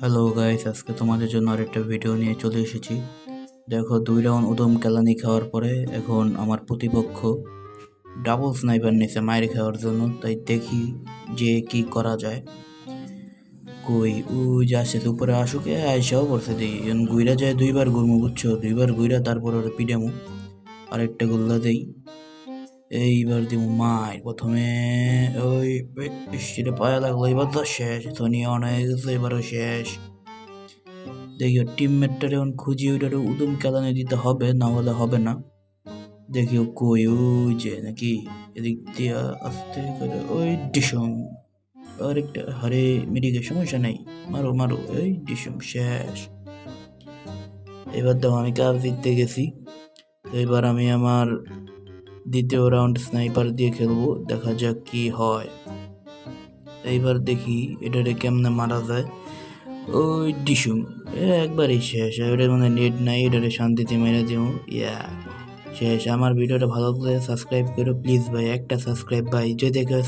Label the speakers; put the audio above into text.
Speaker 1: Hello guys আজকে তোমাদের জন্য আরেকটা ভিডিও নিয়ে চলে এসেছি। দেখো, দুই রাউন্ড উদম কেলানি খাওয়ার পরে এখন আমার প্রতিপক্ষ ডাবল স্নাইপার নিছে মায়ের খাওয়ার জন্য। তাই দেখি যে কি করা যায়। কই ও যে আসছে উপরে আসুক, এ আইসাও পড়ছে এখন গুইরা যায় দুইবার ঘুরমু, বুঝছ? দুইবার গুইরা তারপর ওরা পিডামু আরেকটা গোল্লা দেই। এইবার দিব মাই প্রথমে। ওই বৃষ্টিতে পায়ে লাগল, এবার তো শেষ, ধোনি অন হয়ে গেছে এবারও শেষ। দেখি টিমমেটটারে এখন খুঁজি ওইটারে উদম কেলানি দিতে হবে, না হলে হবে না। দেখি ও কই, ওই যে নাকি এদিক দিয়ে আসতে করে, ওই ডিসম। আরেকটা হারে মেডিকে সমস্যা নেই, মারো মারো, এই ডিসম শেষ। এবার দেখো আমি কাজ দিতে গেছি। এবার আমি আমার দ্বিতীয় রাউন্ড স্নাইপার দিয়ে খেলব, দেখা যাক কি হয়। এইবার দেখি এটারে কেমনে মারা যায়। ওই ডিসুম এটা একবারই শেষ এটা মানে নেট নাই, এটারে শান্তিতে মেরে দিও ইয়া, শেষ। আমার ভিডিওটা ভালো লাগলে সাবস্ক্রাইব করো প্লিজ ভাই, একটা সাবস্ক্রাইব ভাই, যদি কেউ